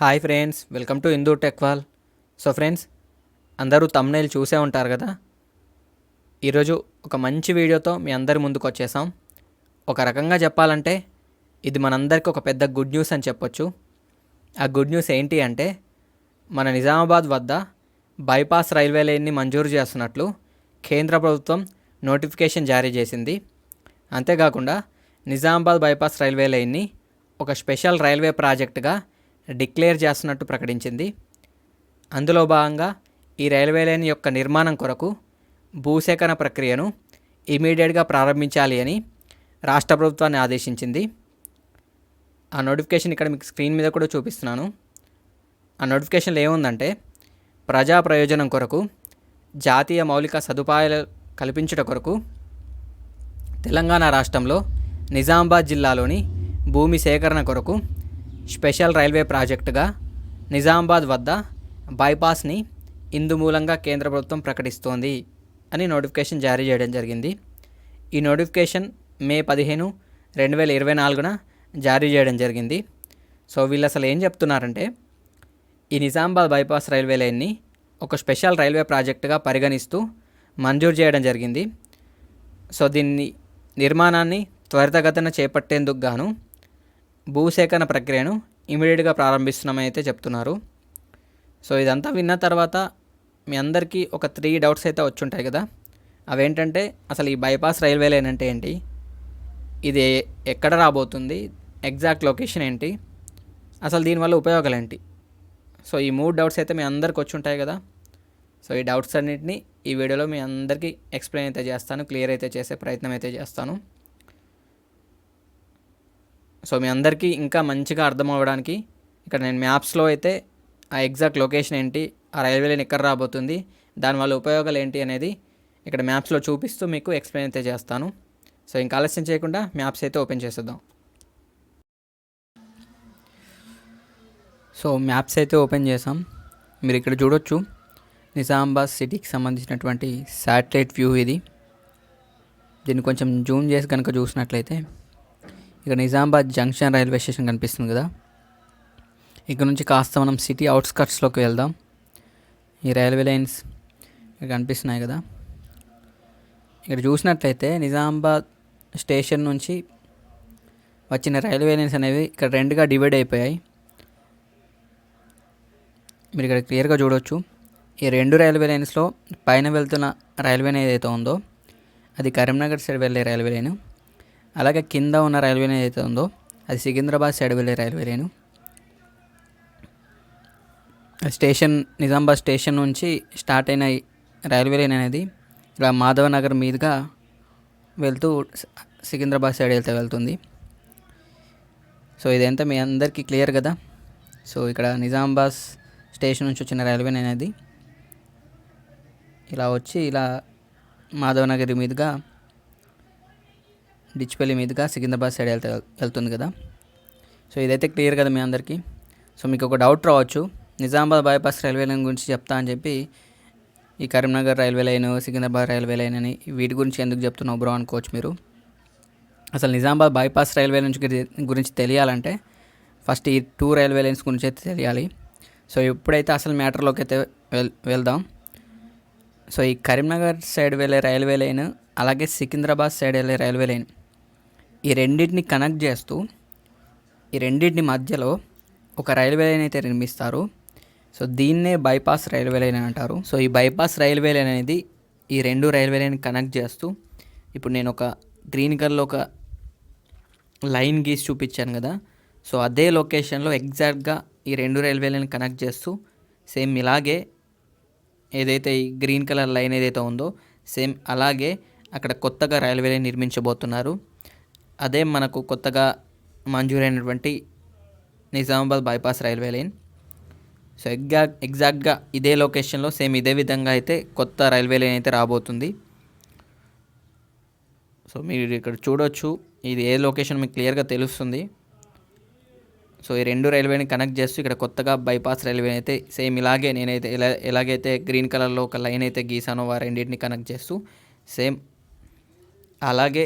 Hi friends welcome to Indu టెక్వాల్ so friends అందరూ thumbnail చూసే ఉంటారు కదా? ఈరోజు ఒక మంచి వీడియోతో మీ అందరి ముందుకు వచ్చేసాం. ఒక రకంగా చెప్పాలంటే ఇది మనందరికీ ఒక పెద్ద గుడ్ న్యూస్ అని చెప్పొచ్చు. ఆ గుడ్ న్యూస్ ఏంటి అంటే మన నిజామాబాద్ వద్ద బైపాస్ రైల్వే లైన్ని మంజూరు చేస్తున్నట్లు కేంద్ర ప్రభుత్వం నోటిఫికేషన్ జారీ చేసింది. అంతేకాకుండా నిజామాబాద్ బైపాస్ రైల్వే లైన్ని ఒక స్పెషల్ రైల్వే ప్రాజెక్టుగా డిక్లేర్ చేస్తున్నట్టు ప్రకటించింది. అందులో భాగంగా ఈ రైల్వే లైన్ యొక్క నిర్మాణం కొరకు భూసేకరణ ప్రక్రియను ఇమీడియట్గా ప్రారంభించాలి అని రాష్ట్ర ప్రభుత్వాన్ని ఆదేశించింది. ఆ నోటిఫికేషన్ ఇక్కడ మీకు స్క్రీన్ మీద కూడా చూపిస్తున్నాను. ఆ నోటిఫికేషన్లో ఏముందంటే ప్రజా ప్రయోజనం కొరకు జాతీయ మౌలిక సదుపాయాలు కల్పించుట కొరకు తెలంగాణ రాష్ట్రంలో నిజామాబాద్ జిల్లాలోని భూమి సేకరణ కొరకు స్పెషల్ రైల్వే ప్రాజెక్టుగా నిజామాబాద్ వద్ద బైపాస్ని ఇందు మూలంగా కేంద్ర ప్రభుత్వం ప్రకటిస్తోంది అని నోటిఫికేషన్ జారీ చేయడం జరిగింది. ఈ నోటిఫికేషన్ మే పదిహేను రెండు వేల ఇరవై నాలుగున జారీ చేయడం జరిగింది. సో వీళ్ళు అసలు ఏం చెప్తున్నారంటే ఈ నిజామాబాద్ బైపాస్ రైల్వే లైన్ని ఒక స్పెషల్ రైల్వే ప్రాజెక్టుగా పరిగణిస్తూ మంజూరు చేయడం జరిగింది. సో దీన్ని నిర్మాణాన్ని త్వరితగతిన చేపట్టేందుకు గాను భూసేకరణ ప్రక్రియను ఇమీడియట్గా ప్రారంభిస్తున్నామని అయితే చెప్తున్నారు. సో ఇదంతా విన్న తర్వాత మీ అందరికీ ఒక త్రీ డౌట్స్ అయితే వచ్చి ఉంటాయి కదా. అవేంటంటే అసలు ఈ బైపాస్ రైల్వే లైన్ అంటే ఏంటి? ఇది ఎక్కడ రాబోతుంది? ఎగ్జాక్ట్ లొకేషన్ ఏంటి? అసలు దీనివల్ల ఉపయోగాలు ఏంటి? సో ఈ మూడు డౌట్స్ అయితే మీ అందరికి వచ్చి ఉంటాయి కదా. సో ఈ డౌట్స్ అన్నింటినీ ఈ వీడియోలో మీ అందరికీ ఎక్స్ప్లెయిన్ అయితే చేస్తాను క్లియర్ అయితే చేసే ప్రయత్నం అయితే చేస్తాను. సో మీ అందరికీ ఇంకా మంచిగా అర్థం అవ్వడానికి ఇక్కడ నేను మ్యాప్స్లో అయితే ఆ ఎగ్జాక్ట్ లొకేషన్ ఏంటి ఆ రైల్వే లైన్ ఎక్కడ రాబోతుంది దానివల్ల ఉపయోగాలు ఏంటి అనేది ఇక్కడ మ్యాప్స్లో చూపిస్తూ మీకు ఎక్స్ప్లెయిన్ అయితే చేస్తాను. సో ఇంకా ఆలస్యం చేయకుండా మ్యాప్స్ అయితే ఓపెన్ చేసేద్దాం. సో మ్యాప్స్ అయితే ఓపెన్ చేసాం మీరు ఇక్కడ చూడొచ్చు నిజామాబాద్ సిటీకి సంబంధించినటువంటి శాటిలైట్ వ్యూ ఇది. దీన్ని కొంచెం జూమ్ చేసి కనుక చూసినట్లయితే ఇక నిజామాబాద్ జంక్షన్ రైల్వే స్టేషన్ కనిపిస్తుంది కదా. ఇక్కడ నుంచి కాస్త మనం సిటీ అవుట్స్కట్స్లోకి వెళ్దాం. ఈ రైల్వే లైన్స్ ఇక్కడ కనిపిస్తున్నాయి కదా. ఇక్కడ చూసినట్లయితే నిజామాబాద్ స్టేషన్ నుంచి వచ్చిన రైల్వే లైన్స్ అనేవి ఇక్కడ రెండుగా డివైడ్ అయిపోయాయి. మీరు ఇక్కడ క్లియర్గా చూడవచ్చు ఈ రెండు రైల్వే లైన్స్లో పైన వెళ్తున్న రైల్వే ఏదైతే ఉందో అది కరీంనగర్ సైడ్ వెళ్ళే రైల్వే లైను. అలాగే కింద ఉన్న రైల్వే లైన్ ఏదైతే ఉందో అది సికింద్రాబాద్ సైడ్ వెళ్ళే railway line. Station Nizamabad station నుంచి స్టార్ట్ అయిన రైల్వే లైన్ అనేది ఇలా మాధవనగర్ మీదుగా వెళ్తూ సికింద్రాబాద్ సైడ్ వెళ్తే వెళ్తుంది. సో ఇదంతా మీ అందరికీ క్లియర్ కదా? సో ఇక్కడ నిజామాబాద్ స్టేషన్ నుంచి వచ్చిన రైల్వే అనేది ఇలా వచ్చి ఇలా మాధవనగరి మీదుగా డిచ్పల్లి మీదుగా సికింద్రాబాద్ సైడ్ వెళ్తే వెళ్తుంది కదా. సో ఇదైతే క్లియర్ కదా మీ అందరికీ. సో మీకు ఒక డౌట్ రావచ్చు. నిజామాబాద్ బైపాస్ రైల్వే లైన్ గురించి చెప్తా అని చెప్పి ఈ Karimnagar railway line Secunderabad railway line అని వీటి గురించి ఎందుకు చెప్తున్నావు బ్రో అనుకోవచ్చు మీరు. అసలు నిజామాబాద్ బైపాస్ రైల్వే నుంచి గురించి తెలియాలంటే ఫస్ట్ ఈ టూ రైల్వే లైన్స్ గురించి అయితే తెలియాలి. సో ఇప్పుడైతే అసలు మ్యాటర్లోకి అయితే వెల్ వెళ్దాం. సో ఈ కరీంనగర్ సైడ్ వెళ్ళే రైల్వే లైన్ అలాగే సికింద్రాబాద్ సైడ్ వెళ్ళే రైల్వే లైన్ ఈ రెండింటిని కనెక్ట్ చేస్తూ ఈ రెండింటిని మధ్యలో ఒక రైల్వే లైన్ అయితే నిర్మిస్తారు. సో దీన్నే బైపాస్ రైల్వే లైన్ అంటారు. సో ఈ బైపాస్ రైల్వే లైన్ అనేది ఈ రెండు రైల్వే లైన్ కనెక్ట్ చేస్తూ ఇప్పుడు నేను ఒక గ్రీన్ కలర్లో ఒక లైన్ గీసి చూపించాను కదా. సో అదే లొకేషన్లో ఎగ్జాక్ట్గా ఈ రెండు రైల్వే లైన్ కనెక్ట్ చేస్తూ సేమ్ ఇలాగే ఏదైతే ఈ గ్రీన్ కలర్ లైన్ ఏదైతే ఉందో సేమ్ అలాగే అక్కడ కొత్తగా రైల్వే లైన్ నిర్మించబోతున్నారు. అదే మనకు కొత్తగా మంజూరైనటువంటి Nizamabad bypass railway line. So ఎగ్జా ఎగ్జాక్ట్గా ఇదే లొకేషన్లో సేమ్ ఇదే విధంగా అయితే కొత్త రైల్వే లైన్ అయితే రాబోతుంది. సో మీరు ఇక్కడ చూడొచ్చు ఇది ఏ లొకేషన్ మీకు క్లియర్గా తెలుస్తుంది. సో ఈ రెండు రైల్వేని కనెక్ట్ చేస్తూ ఇక్కడ కొత్తగా బైపాస్ రైల్వే అయితే సేమ్ ఇలాగే నేనైతే ఎలా ఎలాగైతే గ్రీన్ కలర్లో ఒక లైన్ అయితే గీసానో ఆ రెండింటిని కనెక్ట్ చేస్తూ సేమ్ అలాగే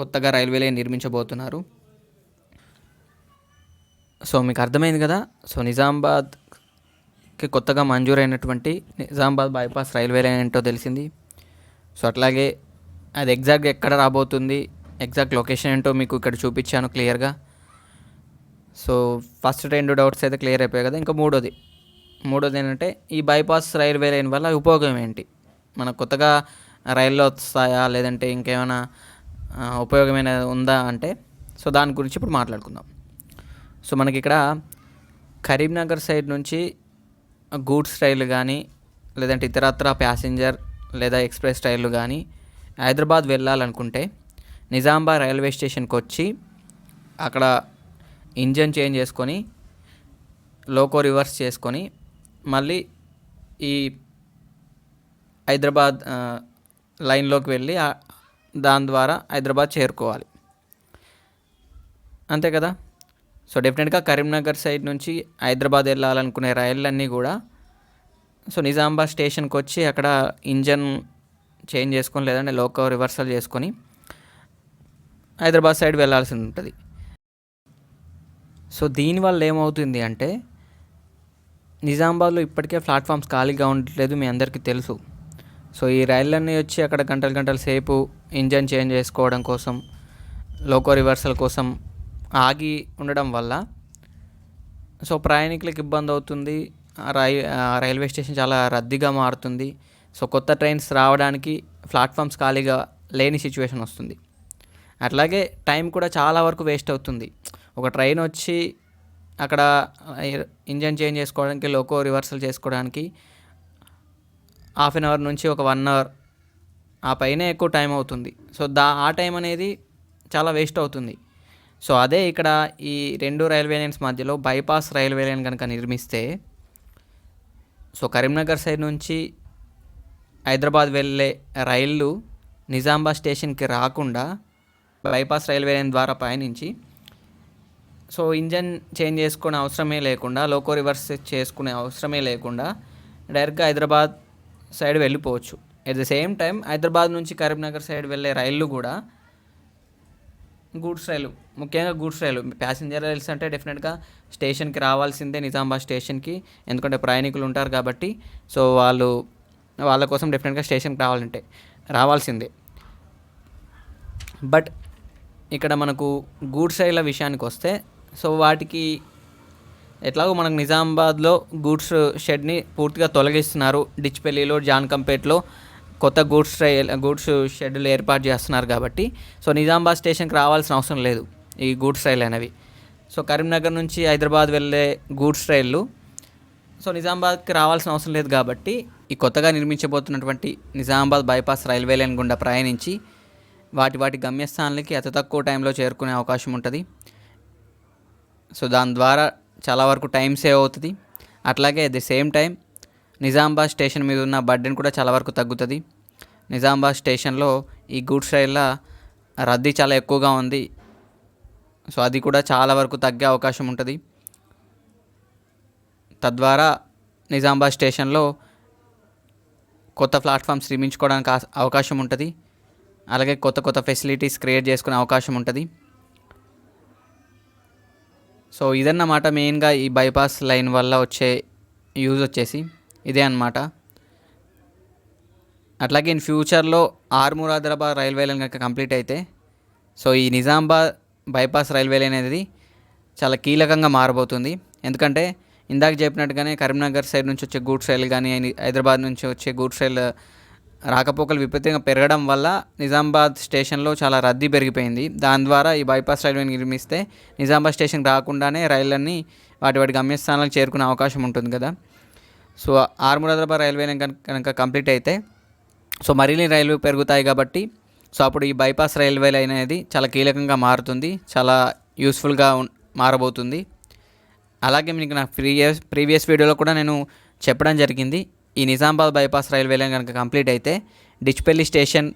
కొత్తగా రైల్వే లైన్ నిర్మించబోతున్నారు. సో మీకు అర్థమైంది కదా? సో నిజామాబాద్కి కొత్తగా మంజూరైనటువంటి నిజామాబాద్ బైపాస్ రైల్వే లైన్ ఏంటో తెలిసింది. సో అట్లాగే అది ఎగ్జాక్ట్ ఎక్కడ రాబోతుంది ఎగ్జాక్ట్ లొకేషన్ ఏంటో మీకు ఇక్కడ చూపించాను క్లియర్గా. సో ఫస్ట్ రెండు డౌట్స్ అయితే క్లియర్ అయిపోయాయి కదా? ఇంకా మూడోది. మూడోది ఏంటంటే ఈ బైపాస్ రైల్వే లైన్ వల్ల ఉపయోగం ఏంటి? మనకు కొత్తగా రైల్లో వస్తాయా? లేదంటే ఇంకేమైనా ఉపయోగమైన ఉందా అంటే సో దాని గురించి ఇప్పుడు మాట్లాడుకుందాం. సో మనకి ఇక్కడ కరీంనగర్ సైడ్ నుంచి గూడ్స్ రైలు కానీ లేదంటే ఇతరత్ర ప్యాసింజర్ లేదా ఎక్స్ప్రెస్ రైళ్ళు కానీ హైదరాబాద్ వెళ్ళాలనుకుంటే నిజామాబాద్ రైల్వే స్టేషన్కి వచ్చి అక్కడ ఇంజన్ చేంజ్ చేసుకొని లోకో రివర్స్ చేసుకొని మళ్ళీ ఈ హైదరాబాద్ లైన్లోకి వెళ్ళి దాని ద్వారా హైదరాబాద్ చేరుకోవాలి. అంతే కదా? సో డెఫినెట్గా కరీంనగర్ సైడ్ నుంచి హైదరాబాద్ వెళ్ళాలనుకునే రైళ్ళన్నీ కూడా సో నిజామాబాద్ స్టేషన్కి వచ్చి అక్కడ ఇంజన్ చేంజ్ చేసుకొని లేదంటే లోకో రివర్సల్ చేసుకొని హైదరాబాద్ సైడ్ వెళ్ళాల్సి ఉంటుంది. సో దీనివల్ల ఏమవుతుంది అంటే నిజామాబాద్లో ఇప్పటికే ప్లాట్ఫామ్స్ ఖాళీగా ఉండట్లేదు మీ అందరికీ తెలుసు. సో ఈ రైళ్ళన్నీ వచ్చి అక్కడ గంటల గంటల సేపు ఇంజన్ చేంజ్ చేసుకోవడం కోసం లోకో రివర్సల్ కోసం ఆగి ఉండడం వల్ల సో ప్రయాణికులకు ఇబ్బంది అవుతుంది. రై రైల్వే స్టేషన్ చాలా రద్దీగా మారుతుంది. సో కొత్త ట్రైన్స్ రావడానికి ప్లాట్ఫామ్స్ ఖాళీగా లేని సిచ్యువేషన్ వస్తుంది. అట్లాగే టైం కూడా చాలా వరకు వేస్ట్ అవుతుంది. ఒక ట్రైన్ వచ్చి అక్కడ ఇంజన్ చేంజ్ చేసుకోవడానికి లోకో రివర్సల్ చేసుకోవడానికి హాఫ్ అన్ అవర్ నుంచి ఒక వన్ అవర్ ఆ పైనే ఎక్కువ టైం అవుతుంది. సో దా ఆ టైం అనేది చాలా వేస్ట్ అవుతుంది. సో అదే ఇక్కడ ఈ రెండు రైల్వే లైన్స్ మధ్యలో బైపాస్ రైల్వే లైన్ కనుక నిర్మిస్తే సో కరీంనగర్ సైడ్ నుంచి హైదరాబాద్ వెళ్ళే రైళ్ళు నిజామాబాద్ స్టేషన్కి రాకుండా బైపాస్ రైల్వే లైన్ ద్వారా పయనించి సో ఇంజన్ చేంజ్ చేసుకునే అవసరమే లేకుండా లోకో రివర్స్ చేసుకునే అవసరమే లేకుండా డైరెక్ట్గా హైదరాబాద్ సైడ్ వెళ్ళిపోవచ్చు. At the same time Hyderabad నుంచి కరీంనగర్ సైడ్ వెళ్ళే రైళ్ళు కూడా గూడ్స్ రైలు ముఖ్యంగా గూడ్స్ రైలు. ప్యాసింజర్ రైల్స్ అంటే డెఫినెట్గా స్టేషన్కి రావాల్సిందే నిజామాబాద్ స్టేషన్కి. ఎందుకంటే ప్రయాణికులు ఉంటారు కాబట్టి సో వాళ్ళు వాళ్ళ కోసం డెఫినెట్గా స్టేషన్కి రావాలంటే రావాల్సిందే. బట్ ఇక్కడ మనకు గూడ్స్ రైళ్ళ విషయానికి వస్తే సో వాటికి ఎట్లాగో మనకు నిజామాబాద్లో గూడ్స్ షెడ్ని పూర్తిగా తొలగిస్తున్నారు. డిచ్పెల్లిలో జాన్కంపేట్లో కొత్త గూడ్స్ రైల్ గూడ్స్ షెడ్లు ఏర్పాటు చేస్తున్నారు కాబట్టి. సో నిజామాబాద్ స్టేషన్కి రావాల్సిన అవసరం లేదు ఈ గూడ్స్ రైలు అనేవి. సో కరీంనగర్ నుంచి హైదరాబాద్ వెళ్ళే గూడ్స్ రైళ్ళు సో నిజామాబాద్కి రావాల్సిన అవసరం లేదు కాబట్టి ఈ కొత్తగా నిర్మించబోతున్నటువంటి నిజామాబాద్ బైపాస్ రైల్వే లైన్ గుండా ప్రయాణించి వాటి వాటి గమ్యస్థానాలకి అతి తక్కువ టైంలో చేరుకునే అవకాశం ఉంటుంది. సో దాని ద్వారా చాలా వరకు టైం సేవ్ అవుతుంది. అట్లాగే at the same time Nizamabad station మీద ఉన్న బర్డెన్ కూడా చాలా వరకు తగ్గుతుంది. నిజామాబాద్ స్టేషన్లో ఈ గూడ్స్ రైళ్ళ రద్దీ చాలా ఎక్కువగా ఉంది. సో అది కూడా చాలా వరకు తగ్గే అవకాశం ఉంటుంది. తద్వారా నిజామాబాద్ స్టేషన్లో కొత్త ప్లాట్ఫామ్స్ నిర్మించుకోవడానికి అవకాశం ఉంటుంది. అలాగే కొత్త కొత్త ఫెసిలిటీస్ క్రియేట్ చేసుకునే అవకాశం ఉంటుంది. సో ఇదన్నమాట మెయిన్గా ఈ బైపాస్ లైన్ వల్ల వచ్చే యూజ్ వచ్చేసి ఇదే అన్నమాట. అట్లాగే ఇన్ ఫ్యూచర్లో ఆర్మూర్ హైదరాబాద్ రైల్వే లైన్ కనుక కంప్లీట్ అయితే సో ఈ నిజామాబాద్ బైపాస్ రైల్వే లైన్ అనేది చాలా కీలకంగా మారబోతుంది. ఎందుకంటే ఇందాక చెప్పినట్టుగానే కరీంనగర్ సైడ్ నుంచి వచ్చే గూడ్స్ రైలు కానీ హైదరాబాద్ నుంచి వచ్చే గూడ్స్ రైలు రాకపోకలు విపరీతంగా పెరగడం వల్ల నిజామాబాద్ స్టేషన్లో చాలా రద్దీ పెరిగిపోయింది. దాని ద్వారా ఈ బైపాస్ రైల్వే నిర్మిస్తే నిజామాబాద్ స్టేషన్కి రాకుండానే రైళ్ళన్నీ వాటి వాటి గమ్యస్థానాలకు చేరుకునే అవకాశం ఉంటుంది కదా. సో ఆర్మూర్ హైదరాబాద్ రైల్వే కనుక కనుక కంప్లీట్ అయితే సో మరిన్ని రైలు పెరుగుతాయి కాబట్టి సో అప్పుడు ఈ బైపాస్ రైల్వే లైన్ అనేది చాలా కీలకంగా మారుతుంది చాలా యూస్ఫుల్గా మారబోతుంది. అలాగే మీకు నా ప్రీవియస్ ప్రీవియస్ వీడియోలో కూడా నేను చెప్పడం జరిగింది. ఈ నిజామాబాద్ బైపాస్ రైల్వే లైన్ కనుక కంప్లీట్ అయితే డిచ్పల్లి స్టేషన్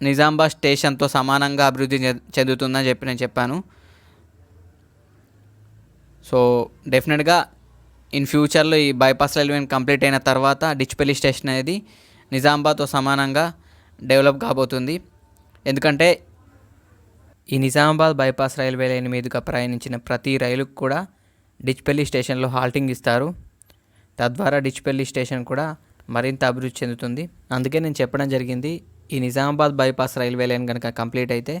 నిజామాబాద్ స్టేషన్తో సమానంగా అభివృద్ధి చెందుతుందని చెప్పి నేను చెప్పాను. సో డెఫినెట్గా ఇన్ ఫ్యూచర్లో ఈ బైపాస్ రైల్వే కంప్లీట్ అయిన తర్వాత డిచ్పల్లి స్టేషన్ అనేది నిజామాబాద్తో సమానంగా డెవలప్ కాబోతుంది. ఎందుకంటే ఈ నిజామాబాద్ బైపాస్ రైల్వే లైన్ మీదుగా ప్రయాణించిన ప్రతి రైలుకు కూడా డిచ్పల్లి స్టేషన్లో హాల్టింగ్ ఇస్తారు. తద్వారా డిచ్పల్లి స్టేషన్ కూడా మరింత అభివృద్ధి చెందుతుంది. అందుకే నేను చెప్పడం జరిగింది ఈ నిజామాబాద్ బైపాస్ రైల్వే లైన్ కనుక కంప్లీట్ అయితే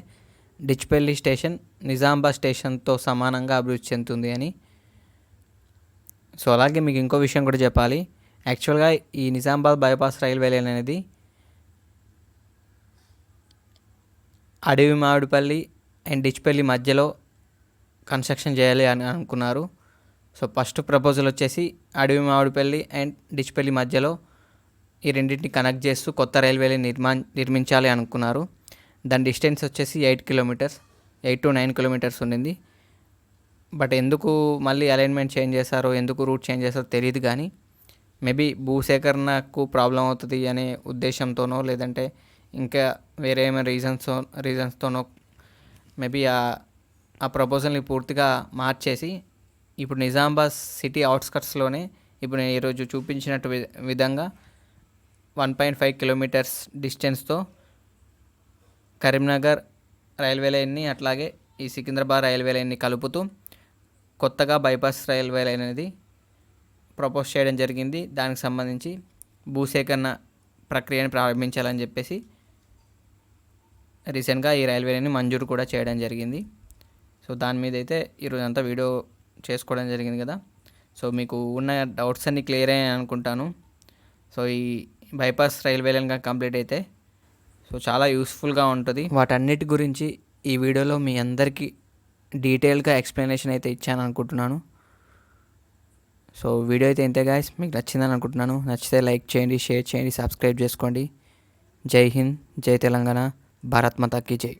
డిచ్పల్లి స్టేషన్ నిజామాబాద్ స్టేషన్తో సమానంగా అభివృద్ధి చెందుతుంది అని. సో అలాగే మీకు ఇంకో విషయం కూడా చెప్పాలి. యాక్చువల్గా ఈ నిజామాబాద్ బైపాస్ రైల్వే లైన్ అనేది అడవి మామిడిపల్లి అండ్ డిచ్పల్లి మధ్యలో కన్స్ట్రక్షన్ చేయాలి అని అనుకున్నారు. సో ఫస్ట్ ప్రపోజల్ వచ్చేసి అడవి మామిడిపల్లి అండ్ డిచ్పల్లి మధ్యలో ఈ రెండింటిని కనెక్ట్ చేస్తూ కొత్త రైల్వేలు నిర్మా నిర్మించాలి అనుకున్నారు. దాని డిస్టెన్స్ వచ్చేసి eight kilometres eight to nine kilometres ఉండింది. బట్ ఎందుకు మళ్ళీ అలైన్మెంట్ చేంజ్ చేశారో ఎందుకు రూట్ చేంజ్ చేశారో తెలియదు కానీ మేబీ భూసేకరణకు ప్రాబ్లం అవుతుంది అనే ఉద్దేశంతోనో లేదంటే ఇంకా వేరే ఏమైనా రీజన్స్ రీజన్స్తోనో మేబీ ఆ ఆ ప్రపోజల్ని పూర్తిగా మార్చేసి ఇప్పుడు నిజామాబాద్ సిటీ అవుట్స్కట్స్లోనే ఇప్పుడు నేను ఈరోజు చూపించినట్టు వి- విధంగా వన్ పాయింట్ ఫైవ్ కిలోమీటర్స్ డిస్టెన్స్తో కరీంనగర్ రైల్వే లైన్ని అట్లాగే ఈ సికింద్రాబాద్ రైల్వే లైన్ని కలుపుతూ కొత్తగా బైపాస్ రైల్వే లైన్ అనేది ప్రపోజ్ చేయడం జరిగింది. దానికి సంబంధించి భూసేకరణ ప్రక్రియను ప్రారంభించాలని చెప్పేసి రీసెంట్గా ఈ రైల్వే లైన్ని మంజూరు కూడా చేయడం జరిగింది. సో దాని మీద అయితే ఈరోజంతా అంతా వీడియో చేసుకోవడం జరిగింది కదా. సో మీకు ఉన్న డౌట్స్ అన్నీ క్లియర్ అయ్యాయి అనుకుంటాను. సో ఈ బైపాస్ రైల్వే లైన్ కంప్లీట్ అయితే సో చాలా యూస్ఫుల్గా ఉంటుంది. వాటన్నిటి గురించి ఈ వీడియోలో మీ అందరికీ డీటెయిల్గా ఎక్స్ప్లెనేషన్ అయితే ఇచ్చాను అనుకుంటున్నాను. సో వీడియో అయితే ఇంతే గాయస్. మీకు నచ్చిందని అనుకుంటున్నాను. నచ్చితే లైక్ చేయండి షేర్ చేయండి సబ్స్క్రైబ్ చేసుకోండి. జై హింద్ జై తెలంగాణ భారత్ మాతాకి జై.